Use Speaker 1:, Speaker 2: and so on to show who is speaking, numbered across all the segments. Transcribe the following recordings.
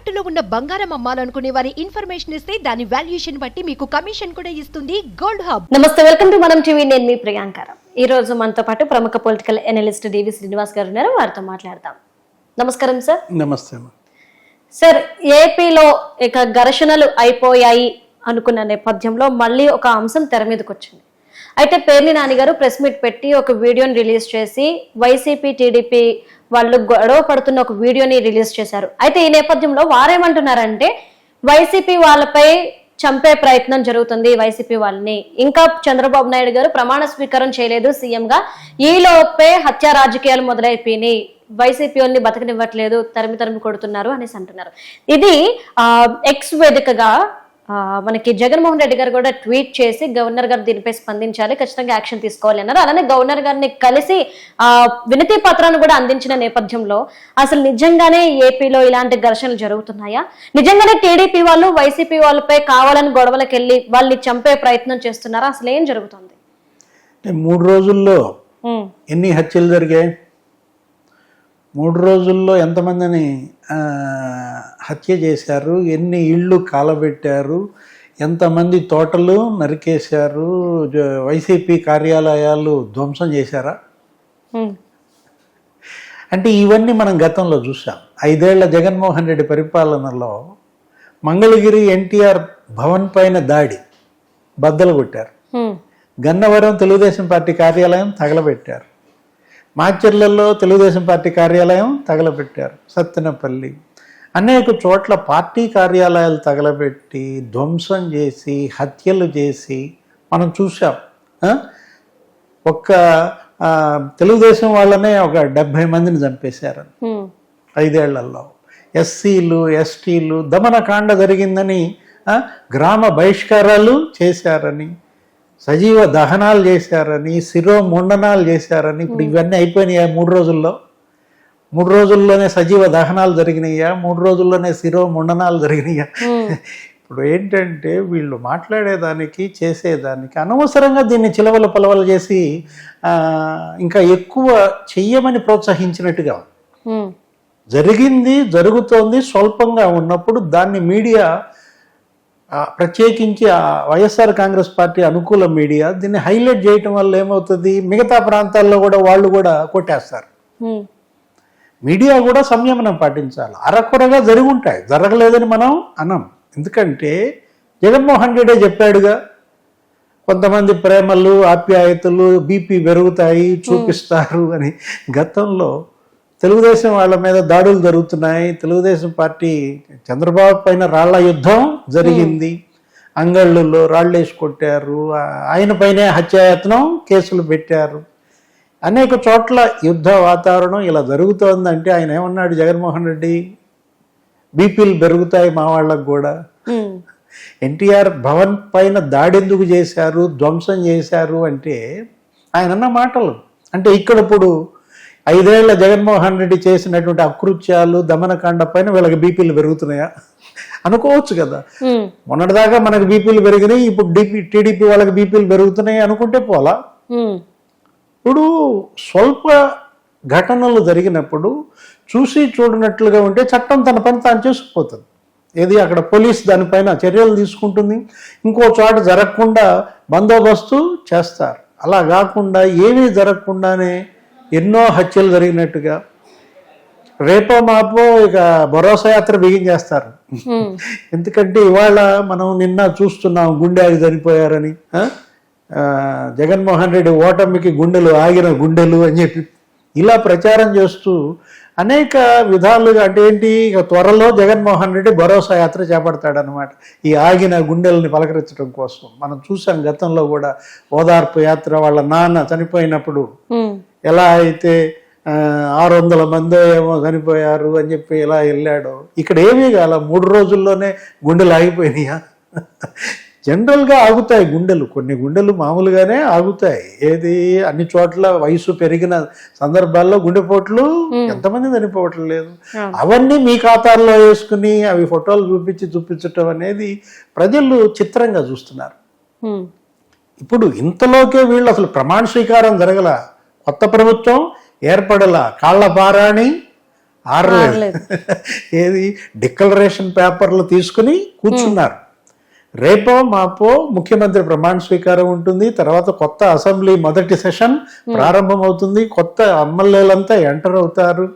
Speaker 1: తాకట్టులో ఉన్న బంగారం అమ్మాలనుకునే వారి ఇన్ఫర్మేషన్ ఇస్తే దాని వాల్యుయేషన్ బట్టి మీకు కమిషన్ కూడా ఇస్తుంది గోల్డ్ హబ్.
Speaker 2: నమస్తే వెల్కమ్ టు మనం టీవీ. నేను మీ ప్రియాంకరం ఈ రోజు మనతో పాటు ప్రముఖ పొలిటికల్ ఎనలిస్ట్ డివి శ్రీనివాస్ గారు ఉన్నారు. వారితో మాట్లాడదాం. నమస్కారం సార్
Speaker 3: నమస్తే.
Speaker 2: సార్ ఏపీలో ఇక ఘర్షణలు అయిపోయాయి అనుకున్న నేపథ్యంలో మళ్ళీ ఒక అంశం తెర మీదకి వచ్చింది అయితే పేర్ని నాని గారు ప్రెస్ మీట్ పెట్టి ఒక వీడియోని రిలీజ్ చేసి వైసీపీ టీడీపీ వాళ్ళు గొడవ పడుతున్న ఒక వీడియోని రిలీజ్ చేశారు. అయితే ఈ నేపథ్యంలో వారేమంటున్నారంటే వైసీపీ వాళ్ళపై చంపే ప్రయత్నం జరుగుతుంది వైసీపీ వాళ్ళని. ఇంకా చంద్రబాబు నాయుడు గారు ప్రమాణ స్వీకారం చేయలేదు సీఎం గా హత్య రాజకీయాలు మొదలైపోయినాయి. వైసీపీ వాళ్ళని బతకనివ్వట్లేదు తరిమి తరిమి కొడుతున్నారు అనేసి అంటున్నారు. ఇది ఆ, ఎక్స్ వేదికగా మనకి జగన్మోహన్ రెడ్డి గారు కూడా ట్వీట్ చేసి గవర్నర్ గారు దీనిపై స్పందించాలి ఖచ్చితంగా యాక్షన్ తీసుకోవాలి అన్నారు. అలానే గవర్నర్ గారిని కలిసి ఆ వినతి పత్రాన్ని కూడా అందించిన నేపథ్యంలో అసలు నిజంగానే ఏపీలో ఇలాంటి ఘర్షణలు జరుగుతున్నాయా? నిజంగానే టీడీపీ వాళ్ళు వైసీపీ వాళ్ళపై కావాలని గొడవలకు వెళ్ళి వాళ్ళని చంపే ప్రయత్నం చేస్తున్నారా? అసలు ఏం జరుగుతుంది
Speaker 3: మూడు రోజుల్లో ఎన్ని హత్యలు జరిగాయి? మూడు రోజుల్లో ఎంతమందిని హత్య చేశారు ఎన్ని ఇళ్ళు కాలబెట్టారు ఎంతమంది తోటలు నరికేశారు వైసీపీ కార్యాలయాలు ధ్వంసం చేశారా? అంటే ఇవన్నీ మనం గతంలో చూసాం. ఐదేళ్ళ జగన్మోహన్ రెడ్డి పరిపాలనలో మంగళగిరి ఎన్టీఆర్ భవన్ పైన దాడి బద్దలు కొట్టారు. గన్నవరం తెలుగుదేశం పార్టీ కార్యాలయం తగలబెట్టారు. మాచర్లలో తెలుగుదేశం పార్టీ కార్యాలయం తగలబెట్టారు సత్తెనపల్లి. అనేక చోట్ల పార్టీ కార్యాలయాలు తగలబెట్టి ధ్వంసం చేసి హత్యలు చేసి మనం చూసాం? ఒక్క తెలుగుదేశం వాళ్ళనే ఒక డెబ్భై మందిని చంపేశారు. ఐదేళ్ళలో. ఎస్సీలు ఎస్టీలు దమనకాండ జరిగిందని గ్రామ బహిష్కారాలు చేశారని సజీవ దహనాలు చేశారని శిరో ముండనాలు చేశారని ఇప్పుడు ఇవన్నీ అయిపోయినాయా మూడు రోజుల్లో? మూడు రోజుల్లోనే సజీవ దహనాలు జరిగినాయా? మూడు రోజుల్లోనే శిరో ముండనాలు జరిగినాయా? ఇప్పుడు ఏంటంటే వీళ్ళు మాట్లాడేదానికి చేసేదానికి అనవసరంగా దీన్ని చిలవల పొలవలు చేసి ఇంకా ఎక్కువ చెయ్యమని ప్రోత్సహించినట్టుగా జరిగింది జరుగుతోంది స్వల్పంగా ఉన్నప్పుడు దాన్ని మీడియా ప్రత్యేకించి ఆ వైఎస్ఆర్ కాంగ్రెస్ పార్టీ అనుకూల మీడియా దీన్ని హైలైట్ చేయటం వల్ల ఏమవుతుంది? మిగతా ప్రాంతాల్లో కూడా వాళ్ళు కూడా కొట్టేస్తారు. మీడియా కూడా సంయమనం పాటించాలి. అరకొరగా జరిగి ఉంటాయి జరగలేదని మనం అనం. ఎందుకంటే జగన్మోహన్ రెడ్డి చెప్పాడుగా కొంతమంది ప్రేమలు ఆప్యాయతలు బీపీ పెరుగుతాయి చూపిస్తారు అని. గతంలో తెలుగుదేశం వాళ్ళ మీద దాడులు జరుగుతున్నాయి. తెలుగుదేశం పార్టీ చంద్రబాబు పైన రాళ్ళ యుద్ధం జరిగింది. అంగళ్ళులో రాళ్ళేసి కొట్టారు. ఆయన పైనే హత్యాయత్నం కేసులు పెట్టారు. అనేక చోట్ల యుద్ధ వాతావరణం ఇలా జరుగుతోందంటే ఆయన ఏమన్నాడు? జగన్మోహన్ రెడ్డి బీపీలు పెరుగుతాయి మా వాళ్ళకు కూడా. ఎన్టీఆర్ భవన్ పైన దాడెందుకు చేశారు? ధ్వంసం చేశారు అంటే ఆయన అన్న మాటలు. అంటే ఇక్కడ ఇప్పుడు ఐదేళ్ళ జగన్మోహన్ రెడ్డి చేసినటువంటి అకృత్యాలు దమనకాండ పైన వీళ్ళకి బీపీలు పెరుగుతున్నాయా? అనుకోవచ్చు కదా. మొన్నటిదాకా మనకు బీపీలు పెరిగినాయి ఇప్పుడు డిపి టీడీపీ వాళ్ళకి బీపీలు పెరుగుతున్నాయి అనుకుంటే పోలా. ఇప్పుడు స్వల్ప ఘటనలు జరిగినప్పుడు చూసి చూడనట్లుగా ఉంటే చట్టం తన పని తాను చేసుకుపోతుంది. ఏది అక్కడ పోలీస్ దానిపైన చర్యలు తీసుకుంటుంది ఇంకో చోట జరగకుండా బందోబస్తు చేస్తారు. అలా కాకుండా ఏమీ జరగకుండానే ఎన్నో హత్యలు జరిగినట్టుగా. రేపో మాపో ఇక భరోసా యాత్ర బిగించేస్తారు.
Speaker 2: ఉమ్,
Speaker 3: ఎందుకంటే ఇవాళ మనం నిన్న చూస్తున్నాం గుండె ఆగి చనిపోయారని. జగన్మోహన్ రెడ్డి ఓటమికి గుండెలు ఆగిన గుండెలు అని చెప్పి ఇలా ప్రచారం చేస్తూ అనేక విధాలుగా అంటే ఏంటి ఇక త్వరలో జగన్మోహన్ రెడ్డి భరోసా యాత్ర చేపడతాడనమాట ఈ ఆగిన గుండెల్ని పలకరించడం కోసం. మనం చూసాం గతంలో కూడా ఓదార్పు యాత్ర వాళ్ళ నాన్న చనిపోయినప్పుడు.
Speaker 2: ఉమ్,
Speaker 3: ఎలా అయితే ఆరు వందల మంది ఏమో చనిపోయారు అని చెప్పి ఇలా వెళ్ళాడో. ఇక్కడ ఏమీ కాల మూడు రోజుల్లోనే గుండెలు ఆగిపోయినాయా? జనరల్గా ఆగుతాయి గుండెలు. కొన్ని గుండెలు మామూలుగానే ఆగుతాయి. ఏది అన్ని చోట్ల వయసు పెరిగిన సందర్భాల్లో గుండెపోట్లు ఎంతమంది చనిపోవటం లేదు.
Speaker 2: అవును.
Speaker 3: అవన్నీ మీ ఖాతాల్లో వేసుకుని అవి ఫోటోలు చూపించి చూపించటం అనేది ప్రజలు చిత్రంగా చూస్తున్నారు. ఇప్పుడు ఇంతలోకే వీళ్ళు అసలు ప్రమాణ స్వీకారం జరగల. కొత్త ప్రభుత్వం ఏర్పడల కాళ్ళ పారాణి ఆరలేదు. ఏది? డిక్లరేషన్ పేపర్లు తీసుకుని కూర్చున్నారు. రేపో మాపో ముఖ్యమంత్రి ప్రమాణ స్వీకారం ఉంటుంది. తర్వాత కొత్త అసెంబ్లీ మొదటి సెషన్ ప్రారంభమవుతుంది. కొత్త ఎమ్మెల్యేలంతా ఎంటర్ అవుతారు.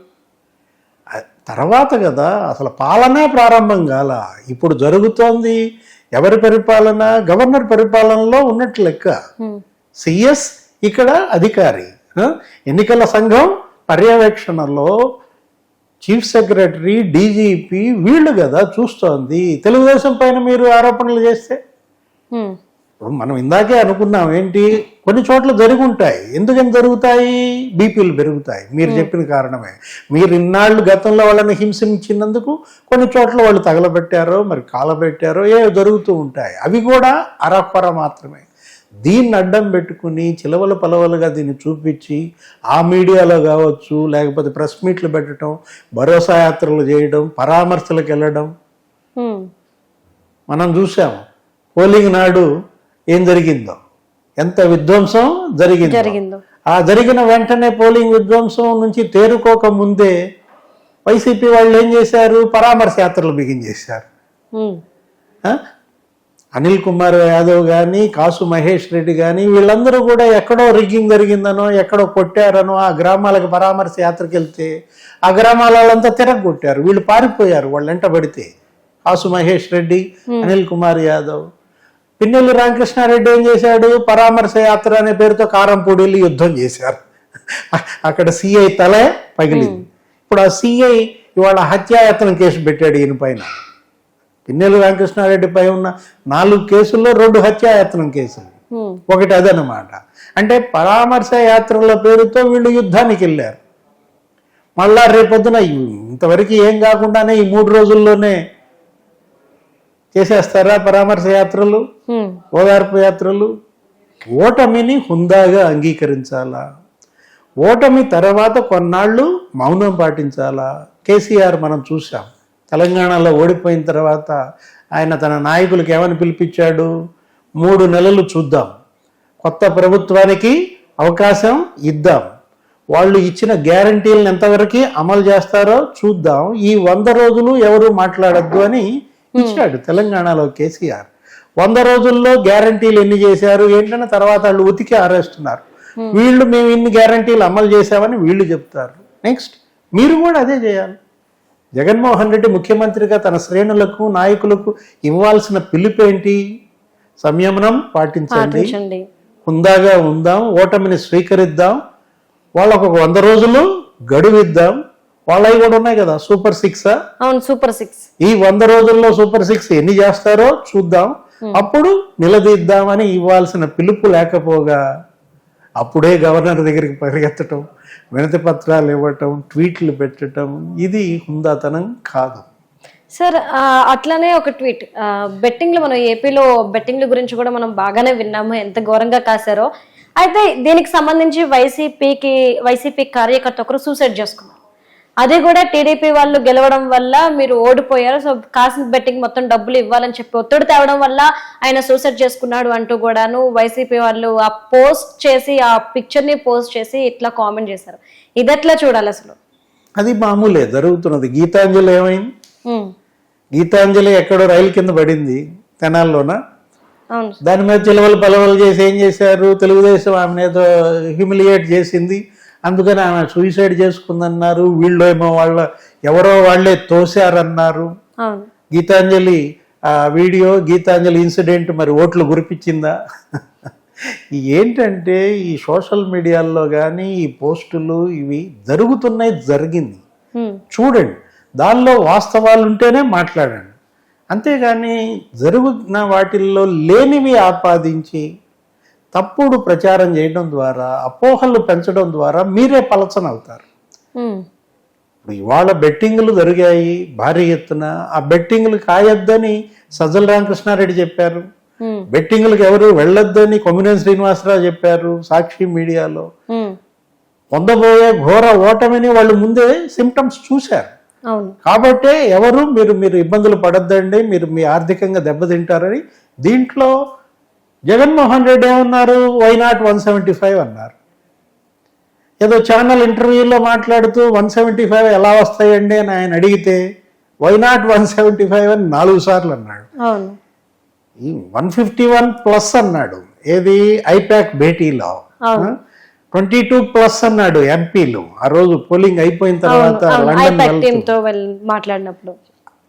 Speaker 3: తర్వాత కదా అసలు పాలనే ప్రారంభం కాల. ఇప్పుడు జరుగుతోంది ఎవరి పరిపాలన? గవర్నర్ పరిపాలనలో ఉన్నట్టు లెక్క. సిఎస్ ఇక్కడ అధికారి? ఎన్నికల సంఘం పర్యవేక్షణలో చీఫ్ సెక్రటరీ డీజీపీ వీళ్ళు కదా చూస్తోంది. తెలుగుదేశం పైన మీరు ఆరోపణలు చేస్తే? ఇప్పుడు మనం ఇందాకే అనుకున్నాం ఏంటి? కొన్ని చోట్ల జరిగి ఉంటాయి ఎందుకని జరుగుతాయి? బీపీలు పెరుగుతాయి. మీరు చెప్పిన కారణమే. మీరు ఇన్నాళ్ళు గతంలో వాళ్ళని హింసించినందుకు కొన్ని చోట్ల వాళ్ళు తగలబెట్టారో మరి కాలబెట్టారో ఏ జరుగుతూ ఉంటాయి. అవి కూడా అరకొర మాత్రమే. దీన్ని అడ్డం పెట్టుకుని చిలవలు పలవలుగా దీన్ని చూపించి ఆ మీడియాలో కావచ్చు లేకపోతే ప్రెస్ మీట్లు పెట్టడం భరోసా యాత్రలు చేయడం పరామర్శలకు వెళ్ళడం. మనం చూసాం పోలింగ్ నాడు ఏం జరిగిందో? ఎంత విధ్వంసం జరిగింది?
Speaker 2: జరిగిందో.
Speaker 3: ఆ జరిగిన వెంటనే పోలింగ్ విధ్వంసం నుంచి తేరుకోక ముందే వైసీపీ వాళ్ళు ఏం చేశారు? పరామర్శ యాత్రలు బిగించేశారు? అనిల్ కుమార్ యాదవ్ కానీ కాసు మహేష్ రెడ్డి కానీ వీళ్ళందరూ కూడా ఎక్కడో రిగ్గింగ్ జరిగిందనో ఎక్కడో కొట్టారనో ఆ గ్రామాలకు పరామర్శ యాత్రకి వెళ్తే ఆ గ్రామాల వాళ్ళంతా తిరగొట్టారు వీళ్ళు పారిపోయారు వాళ్ళు వెంట పడితే. కాసు మహేష్ రెడ్డి అనిల్ కుమార్ యాదవ్. పిన్నెల్లి రామకృష్ణారెడ్డి ఏం చేశాడు? పరామర్శ యాత్ర అనే పేరుతో కారంపూడిలు యుద్ధం చేశారు. అక్కడ సిఐ తలే పగిలింది. ఇప్పుడు ఆ సిఐ ఇవాళ హత్యాయత్నం కేసు పెట్టాడు ఈయన పైన. పిన్నెల్లి రామకృష్ణారెడ్డిపై ఉన్న నాలుగు కేసుల్లో రెండు హత్యాయత్నం కేసులు. ఒకటి అదనమాట. అంటే పరామర్శ యాత్రల పేరుతో వీళ్ళు యుద్ధానికి వెళ్ళారు. మళ్ళా రేపొద్దున ఇంతవరకు ఏం కాకుండానే ఈ మూడు రోజుల్లోనే చేసేస్తారా పరామర్శ యాత్రలు? ఓదార్పు యాత్రలు? ఓటమిని హుందాగా అంగీకరించాలా? ఓటమి తర్వాత కొన్నాళ్ళు మౌనం పాటించాలా? కేసీఆర్ మనం చూసాం తెలంగాణలో ఓడిపోయిన తర్వాత ఆయన తన నాయకులకు ఏమని పిలిపించాడు? మూడు నెలలు చూద్దాం. కొత్త ప్రభుత్వానికి అవకాశం ఇద్దాం. వాళ్ళు ఇచ్చిన గ్యారంటీలను ఎంతవరకు అమలు చేస్తారో చూద్దాం. ఈ వంద రోజులు ఎవరు మాట్లాడద్దు అని ఇచ్చాడు తెలంగాణలో కేసీఆర్. వంద రోజుల్లో గ్యారంటీలు ఎన్ని చేశారు? ఏంటంటే తర్వాత వాళ్ళు ఉతికి ఆరేస్తున్నారు. వీళ్ళు మేము ఇన్ని గ్యారంటీలు అమలు చేశామని వీళ్ళు చెప్తారు. నెక్స్ట్ మీరు కూడా అదే చేయాలి. జగన్మోహన్ రెడ్డి ముఖ్యమంత్రిగా తన శ్రేణులకు నాయకులకు ఇవ్వాల్సిన పిలుపేంటి? సంయమనం పాటించండి. హుందాగా ఉందాం ఓటమిని స్వీకరిద్దాం. వాళ్ళకు ఒక వంద రోజులు గడువు ఇద్దాం వాళ్ళవి కూడా ఉన్నాయి కదా సూపర్ సిక్స్
Speaker 2: అవును సూపర్ సిక్స్.
Speaker 3: ఈ వంద రోజుల్లో సూపర్ సిక్స్ ఎన్ని చేస్తారో చూద్దాం. అప్పుడు నిలదీద్దామని ఇవ్వాల్సిన పిలుపు లేకపోగా అప్పుడే గవర్నర్ దగ్గరికి పరిగెత్తటం వినతి పత్రాలు ఇవ్వటం ట్వీట్లు పెట్టడం ఇది హుందాతనం కాదు.
Speaker 2: సార్ అట్లానే ఒక ట్వీట్. బెట్టింగ్లు మనం ఏపీలో బెట్టింగ్ల గురించి కూడా మనం బాగానే విన్నాము ఎంత ఘోరంగా కాశారో. అయితే దీనికి సంబంధించి వైసీపీకి వైసీపీ కార్యకర్త ఒకరు సూసైడ్ చేసుకున్నారు. అది కూడా టీడీపీ వాళ్ళు గెలవడం వల్ల మీరు ఓడిపోయారు. సో కాసిన బెట్టింగ్ మొత్తం డబ్బులు ఇవ్వాలని చెప్పి ఒత్తిడి తేవడం వల్ల ఆయన సూసైడ్ చేసుకున్నాడు అంటూ కూడాను వైసీపీ వాళ్ళు ఆ పోస్ట్ చేసి ఆ పిక్చర్ని పోస్ట్ చేసి ఇట్లా కామెంట్ చేశారు. ఇది ఎట్లా చూడాలి అసలు?
Speaker 3: అది మామూలే జరుగుతున్నది. గీతాంజలి ఏమైంది? గీతాంజలి ఎక్కడో రైలు కింద పడింది తెనాల్లోన.
Speaker 2: అవును.
Speaker 3: దాని మీద చిలవలు పలవలు చేసి ఏం చేశారు? తెలుగుదేశం ఆమెను ఏదో హ్యూమిలియేట్ చేసింది. అందుకని ఆమె సూసైడ్ చేసుకుందన్నారు. వీళ్ళు ఏమో వాళ్ళ ఎవరో వాళ్ళే తోశారన్నారు. గీతాంజలి ఆ వీడియో గీతాంజలి ఇన్సిడెంట్ మరి ఓట్లు గురిపించిందా ఏంటంటే ఈ సోషల్ మీడియాల్లో కానీ ఈ పోస్టులు ఇవి జరుగుతున్నాయి జరిగింది. చూడండి. దానిలో వాస్తవాలు ఉంటేనే మాట్లాడండి. అంతేగాని జరుగుతున్న వాటిల్లో లేనివి ఆపాదించి తప్పుడు ప్రచారం చేయడం ద్వారా అపోహలు పెంచడం ద్వారా మీరే పలచన అవుతారు ఇప్పుడు ఇవాళ బెట్టింగ్లు జరిగాయి భారీ ఎత్తున. ఆ బెట్టింగ్లు కాయొద్దని సజ్జల రామకృష్ణారెడ్డి చెప్పారు. బెట్టింగ్లకు ఎవరు వెళ్ళొద్దని కొమ్మినేని శ్రీనివాసరావు చెప్పారు సాక్షి మీడియాలో. పొందబోయే ఘోర ఓటమిని వాళ్ళు ముందే సిమ్టమ్స్ చూశారు. కాబట్టే ఎవరు మీరు మీరు ఇబ్బందులు పడొద్దండి మీరు మీ ఆర్థికంగా దెబ్బతింటారని దీంట్లో జగన్మోహన్ రెడ్డి ఏమన్నారు? Why not one seventy five అన్నారు. ఏదో ఛానల్ ఇంటర్వ్యూలో మాట్లాడుతూ వన్ సెవెంటీ ఫైవ్ ఎలా వస్తాయండి అని ఆయన అడిగితే why not one seventy five అని నాలుగు సార్లు అన్నాడు. ఈ వన్ ఫిఫ్టీ వన్ ప్లస్ అన్నాడు. ఏది? ఐపాక్ భేటీలో. ట్వంటీ టూ ప్లస్ అన్నాడు ఎంపీలు ఆ రోజు పోలింగ్ అయిపోయిన తర్వాత
Speaker 2: మాట్లాడినప్పుడు.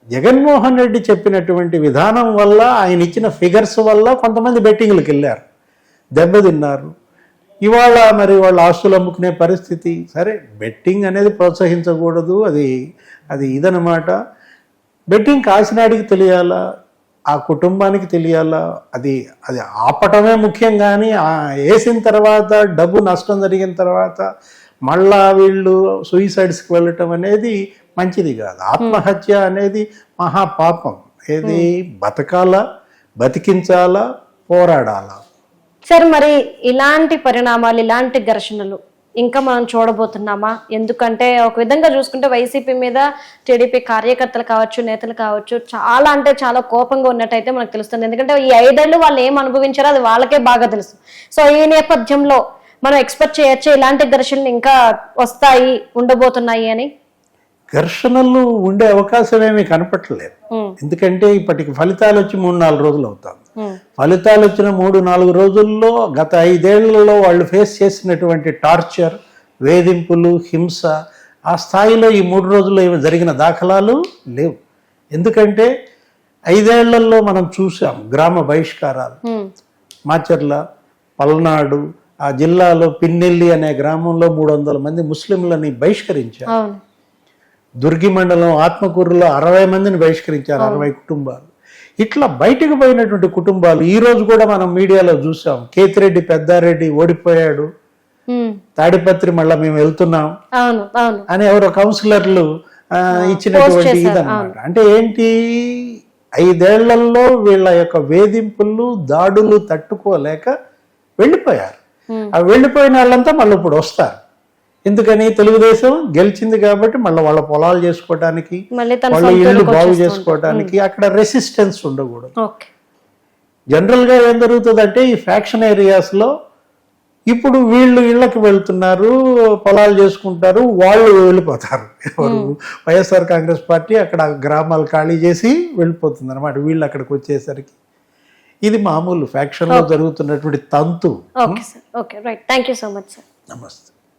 Speaker 3: జగన్మోహన్ రెడ్డి చెప్పినటువంటి విధానం వల్ల ఆయన ఇచ్చిన ఫిగర్స్ వల్ల కొంతమంది బెట్టింగ్లకు వెళ్ళారు. దెబ్బతిన్నారు. ఇవాళ మరి వాళ్ళ ఆస్తులు అమ్ముకునే పరిస్థితి. సరే బెట్టింగ్ అనేది ప్రోత్సహించకూడదు. అది అది ఇదనమాట బెట్టింగ్ కాసినాడికి తెలియాలా? ఆ కుటుంబానికి తెలియాలా? అది అది ఆపటమే ముఖ్యం కానీ వేసిన తర్వాత డబ్బు నష్టం జరిగిన తర్వాత మళ్ళా వీళ్ళు సూయిసైడ్స్కి వెళ్ళటం అనేది మంచిది కాదు. ఆత్మహత్య అనేది మహాపాపం. ఏది బతకాలా బతికించాలా పోరాడాలా?
Speaker 2: సార్ మరి ఇలాంటి పరిణామాలు ఇలాంటి ఘర్షణలు ఇంకా మనం చూడబోతున్నామా? ఎందుకంటే ఒక విధంగా చూసుకుంటే వైసీపీ మీద టీడీపీ కార్యకర్తలు కావచ్చు నేతలు కావచ్చు చాలా అంటే చాలా కోపంగా ఉన్నట్టయితే మనకు తెలుస్తుంది. ఎందుకంటే ఈ ఐదేళ్ళు వాళ్ళు ఏం అనుభవించారో అది వాళ్ళకే బాగా తెలుసు. సో ఈ నేపథ్యంలో మనం ఎక్స్పెక్ట్ చేయొచ్చు ఇలాంటి ఘర్షణలు ఇంకా వస్తాయి ఉండబోతున్నాయి అని?
Speaker 3: ఘర్షణలు ఉండే అవకాశం ఏమీ కనపట్టలేదు ఎందుకంటే ఇప్పటికి ఫలితాలు వచ్చి మూడు నాలుగు రోజులు అవుతాం. ఫలితాలు వచ్చిన మూడు నాలుగు రోజుల్లో గత ఐదేళ్ళలో వాళ్ళు ఫేస్ చేసినటువంటి టార్చర్ వేధింపులు హింస ఆ స్థాయిలో ఈ మూడు రోజుల్లో ఏమి జరిగిన దాఖలాలు లేవు. ఎందుకంటే ఐదేళ్ళలో మనం చూసాం గ్రామ బహిష్కారాలు. మాచర్ల పల్నాడు ఆ జిల్లాలో పిన్నెల్లి అనే గ్రామంలో మూడు వందల మంది ముస్లింలని బహిష్కరించారు. దుర్గి మండలం ఆత్మకూరులో అరవై మందిని బహిష్కరించారు అరవై కుటుంబాలు. ఇట్లా బయటకు పోయినటువంటి కుటుంబాలు ఈ రోజు కూడా మనం మీడియాలో చూసాం. కేతిరెడ్డి పెద్దారెడ్డి ఓడిపోయాడు. తాడిపత్రి మళ్ళా మేము వెళ్తున్నాం. అని ఎవరో కౌన్సిలర్లు ఇచ్చినటువంటి ఇదన్నమాట. అంటే ఏంటి? ఐదేళ్ళలో వీళ్ళ యొక్క వేధింపులు దాడులు తట్టుకోలేక వెళ్ళిపోయారు. ఆ వెళ్ళిపోయిన వాళ్ళంతా మళ్ళీ ఇప్పుడు వస్తారు. ఎందుకని తెలుగుదేశం గెలిచింది కాబట్టి మళ్ళీ వాళ్ళ పొలాలు చేసుకోవడానికి వాళ్ళ
Speaker 2: ఊరికి
Speaker 3: బాగు చేసుకోవడానికి అక్కడ రెసిస్టెన్స్ ఉండకూడదు.
Speaker 2: ఓకే.
Speaker 3: జనరల్గా ఏం జరుగుతుందంటే ఈ ఫ్యాక్షన్ ఏరియాస్లో ఇప్పుడు వీళ్ళు ఇళ్ళకి వెళ్తున్నారు పొలాలు చేసుకుంటారు వాళ్ళు వెళ్ళిపోతారు. ఎవరు? వైఎస్ఆర్ కాంగ్రెస్ పార్టీ అక్కడ గ్రామాలు ఖాళీ చేసి వెళ్ళిపోతుంది అనమాట వీళ్ళు అక్కడికి వచ్చేసరికి. ఇది మామూలు ఫ్యాక్షన్లో జరుగుతున్నటువంటి తంతు.
Speaker 2: Okay sir. Okay right. Thank you so much sir
Speaker 3: నమస్తే.